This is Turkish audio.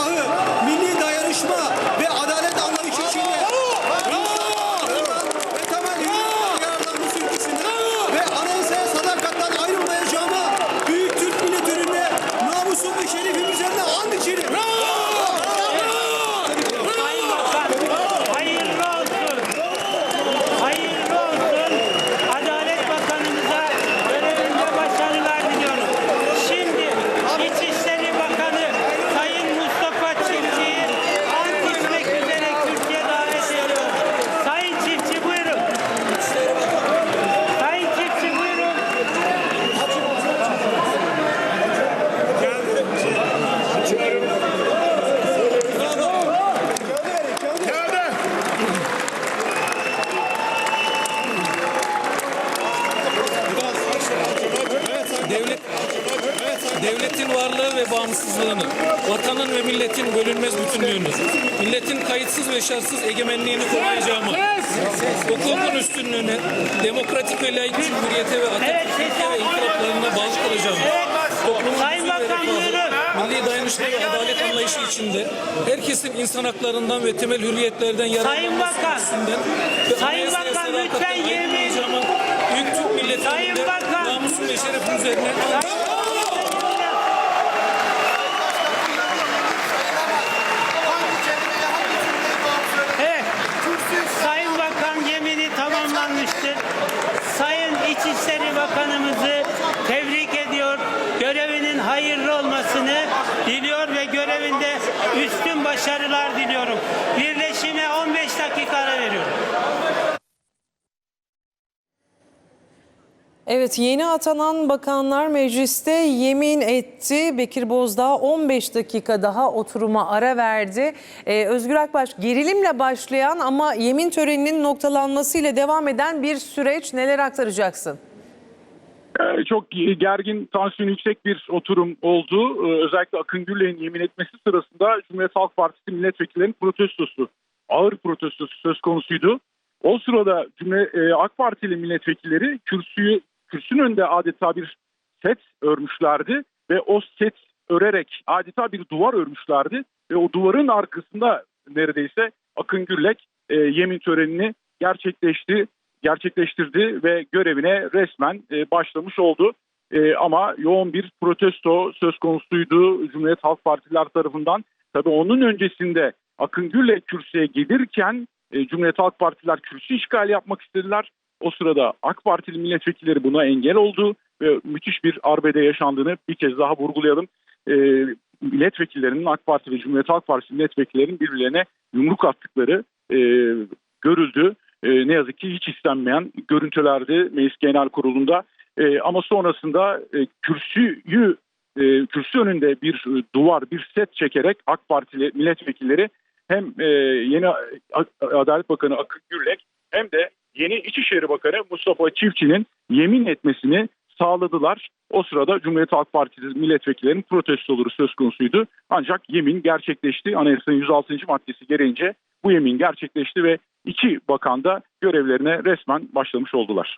아, 네. Varlığı ve bağımsızlığını, vatanın ve milletin bölünmez bütünlüğünü, milletin kayıtsız ve şartsız egemenliğini koruyacağımı, hukukun üstünlüğüne, demokratik ve layık cumhuriyete ve Atatürk'e ve inkılaplarına bağlı kalacağımı, buyurun. milli dayanışma ve adalet anlayışı içinde herkesin insan haklarından ve temel hürriyetlerden yararlanması ve Sayın Bakan, lütfen yemin- olacağımı, Büyük Türk milletinin Sayın de Bakan. namusu ve şerefi üzerine Evet. Sayın Bakan gemini tamamlanmıştır. Sayın İçişleri Bakanımızı tebrik ediyor. Görevinin hayırlı olmasını diliyor ve görevinde üstün başarılar diliyorum. Birleşime 15 dakika ara veriyorum. Evet yeni atanan bakanlar mecliste yemin etti. Bekir Bozdağ 15 dakika daha oturuma ara verdi. Ee, Özgür Akbaş gerilimle başlayan ama yemin töreninin noktalanmasıyla devam eden bir süreç neler aktaracaksın? Ee, Çok gergin, tansiyon yüksek bir oturum oldu. Ee, Özellikle Akın Gürley'in yemin etmesi sırasında Cumhuriyet Halk Partisi milletvekillerinin protestosu, ağır protestosu söz konusuydu. O sırada Cumhuriyet, e, AK Partili milletvekilleri kürsüyü, kürsünün önünde adeta bir set örmüşlerdi ve o set örerek adeta bir duvar örmüşlerdi ve o duvarın arkasında neredeyse Akın Gürlek e, yemin törenini gerçekleşti gerçekleştirdi ve görevine resmen e, başlamış oldu. E, ama yoğun bir protesto söz konusuydu Cumhuriyet Halk Partiler tarafından. Tabii onun öncesinde Akın Gürlek kürsüye gelirken e, Cumhuriyet Halk Partiler kürsü işgali yapmak istediler. O sırada AK Partili milletvekilleri buna engel oldu ve müthiş bir arbede yaşandığını bir kez daha vurgulayalım. E, milletvekillerinin AK Parti ve Cumhuriyet Halk Partisi milletvekillerinin birbirlerine yumruk attıkları e, görüldü. E, ne yazık ki hiç istenmeyen görüntülerdi Meclis Genel Kurulu'nda. E, ama sonrasında e, kürsüyü e, kürsü önünde bir duvar, bir set çekerek AK Partili milletvekilleri hem e, yeni Adalet Bakanı Akın Gürlek hem de yeni İçişleri Bakanı Mustafa Çiftçi'nin yemin etmesini sağladılar. O sırada Cumhuriyet Halk Partisi milletvekillerinin protestoları söz konusuydu. Ancak yemin gerçekleşti. Anayasanın 106. maddesi gereğince bu yemin gerçekleşti ve iki bakan da görevlerine resmen başlamış oldular.